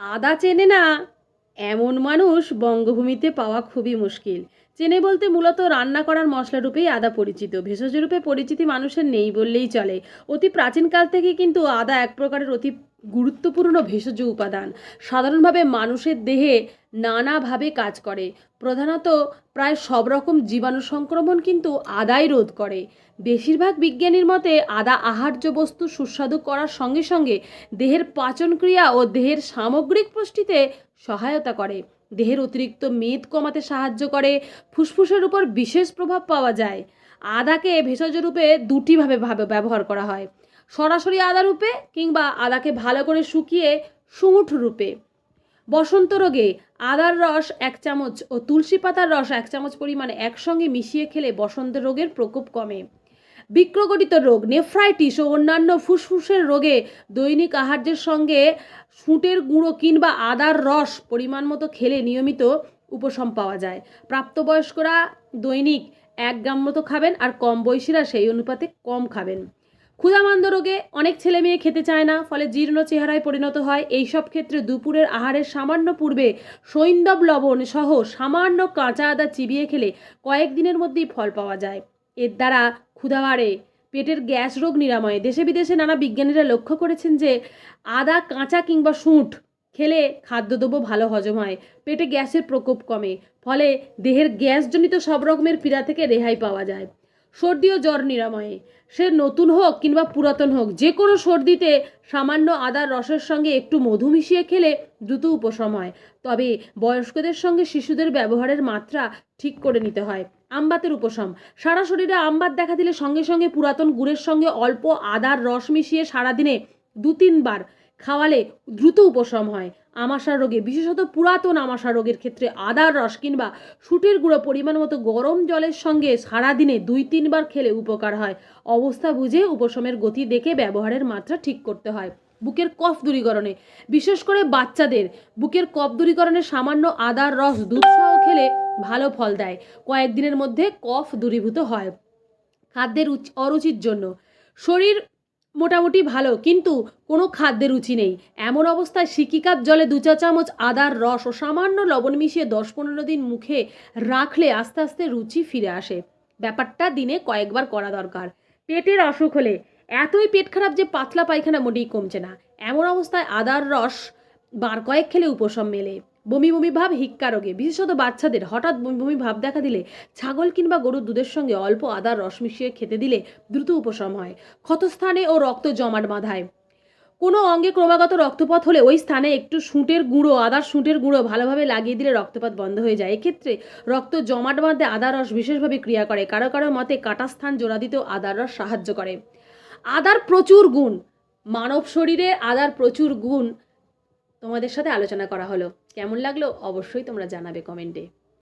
আদা চেনে না। এমন মানুষ বঙ্গভূমিতে পাওয়া খুবই মুশকিল। চেনে বলতে মূলত রান্না করার মশলা রূপেই আদা পরিচিত। ভেষজ রূপে পরিচিতি মানুষের নেই বললেই চলে। অতি প্রাচীনকাল থেকে কিন্তু আদা এক প্রকারের অতি গুরুত্বপূর্ণ ভেষজ উপাদান। সাধারণভাবে মানুষের দেহে নানাভাবে কাজ করে। প্রধানত প্রায় সব রকম জীবাণু সংক্রমণ কিন্তু আদাই রোধ করে। বেশিরভাগ বিজ্ঞানীর মতে, আদা আহার্য বস্তু সুস্বাদু করার সঙ্গে সঙ্গে দেহের পাচনক্রিয়া ও দেহের সামগ্রিক পুষ্টিতে সহায়তা করে। দেহের অতিরিক্ত মেদ কমাতে সাহায্য করে, ফুসফুসের উপর বিশেষ প্রভাব পাওয়া যায়। আদাকে ভেষজ রূপে দুটিভাবে ভাবে ব্যবহার করা হয়। সরাসরি আদা রূপে কিংবা আদাকে ভালো করে শুকিয়ে সুমুঠ রূপে। বসন্ত রোগে আদার রস এক চামচ ও তুলসী পাতার রস এক চামচ পরিমাণে একসঙ্গে মিশিয়ে খেলে বসন্ত রোগের প্রকোপ কমে। বৃক্রগঠিত রোগ, নেফ্রাইটিস ও অন্যান্য ফুসফুসের রোগে দৈনিক আহার্যের সঙ্গে সুঁটের গুঁড়ো কিংবা আদার রস পরিমাণ মতো খেলে নিয়মিত উপশম পাওয়া যায়। প্রাপ্তবয়স্করা দৈনিক এক গ্রাম মতো খাবেন আর কম বয়সীরা সেই অনুপাতে কম খাবেন। ক্ষুধামান্দ রোগে অনেক ছেলে মেয়ে খেতে চায় না, ফলে জীর্ণ চেহারায় পরিণত হয়। এই সব ক্ষেত্রে দুপুরের আহারের সামান্য পূর্বে সৈন্দব লবণ সহ সামান্য কাঁচা আদা চিবিয়ে খেলে কয়েক দিনের মধ্যেই ফল পাওয়া যায়। এর দ্বারা ক্ষুধা বাড়ে, পেটের গ্যাস রোগ নিরাময়ে। দেশে বিদেশে নানা বিজ্ঞানীরা লক্ষ্য করেছেন যে, আদা, কাঁচা কিংবা শুঁট খেলে খাদ্যদ্রব্য ভালো হজম হয়, পেটে গ্যাসের প্রকোপ কমে, ফলে দেহের গ্যাসজনিত সব রকমের পীড়া থেকে রেহাই পাওয়া যায়। সর্দি ও জ্বর নিরাময়ে। সে নতুন হোক কিংবা পুরাতন হোক, যে কোনো সর্দিতে সামান্য আদার রসের সঙ্গে একটু মধু মিশিয়ে খেলে দ্রুত উপশম হয়। তবে বয়স্কদের সঙ্গে শিশুদের ব্যবহারের মাত্রা ঠিক করে নিতে হয়। আমবাতের উপশম। সারা শরীরে আমবাত দেখা দিলে সঙ্গে সঙ্গে পুরাতন গুড়ের সঙ্গে অল্প আদার রস মিশিয়ে সারাদিনে দু তিনবার খাওয়ালে দ্রুত উপশম হয়। আমাশা রোগে, বিশেষত পুরাতন আমাশা রোগের ক্ষেত্রে আদার রস কিংবা সুটির গুঁড়ো পরিমাণ মতো গরম জলের সঙ্গে সারাদিনে দুই তিনবার খেলে উপকার হয়। অবস্থা বুঝে উপশমের গতি দেখে ব্যবহারের মাত্রা ঠিক করতে হয়। বুকের কফ দূরীকরণে, বিশেষ করে বাচ্চাদের। বুকের কফ দূরীকরণে সামান্য আদার রস দুধ সহ খেলে ভালো ফল দেয়। কয়েকদিনের মধ্যে কফ দূরীভূত হয়। খাদ্যের রুচি- অরুচির জন্য। শরীর মোটামুটি ভালো, কিন্তু কোনো খাদ্যের রুচি নেই। এমন অবস্থায় সিকি কাপ জলে দু চা চামচ আদার রস ও সামান্য লবণ মিশিয়ে দশ পনেরো দিন মুখে রাখলে আস্তে আস্তে রুচি ফিরে আসে। ব্যাপারটা দিনে কয়েকবার করা দরকার। পেটের অসুখ হলে এতই পেট খারাপ যে পাতলা পায়খানা মোটেই কমছে না। এমন অবস্থায় আদার রস বার কয়েক খেলে উপশম মেলে। বমি বমি ভাব, হিক্কা রোগে। বিশেষত বাচ্চাদের হঠাৎ বমি বমি ভাব দেখা দিলে ছাগল কিংবা গরুর দুধের সঙ্গে অল্প আদার রস মিশিয়ে খেতে দিলে দ্রুত উপশম হয়। ক্ষতস্থানে ও রক্ত জমাট বাঁধায়। কোনো অঙ্গে ক্রমাগত রক্তপাত হলে ওই স্থানে একটু শুঁটের গুঁড়ো, আদার শুঁটের গুঁড়ো ভালোভাবে লাগিয়ে দিলে রক্তপাত বন্ধ হয়ে যায়। এক্ষেত্রে রক্ত জমাট বাঁধতে আদার রস বিশেষভাবে ক্রিয়া করে। কারও কারও মতে কাটা স্থান জোড়া দিতেও আদার রস সাহায্য করে। আদার প্রচুর গুণ। মানব শরীরে আদার প্রচুর গুণ তোমাদের সাথে আলোচনা করা হলো। কেমন লাগল? অবশ্যই তোমরা জানাবে কমেন্টে।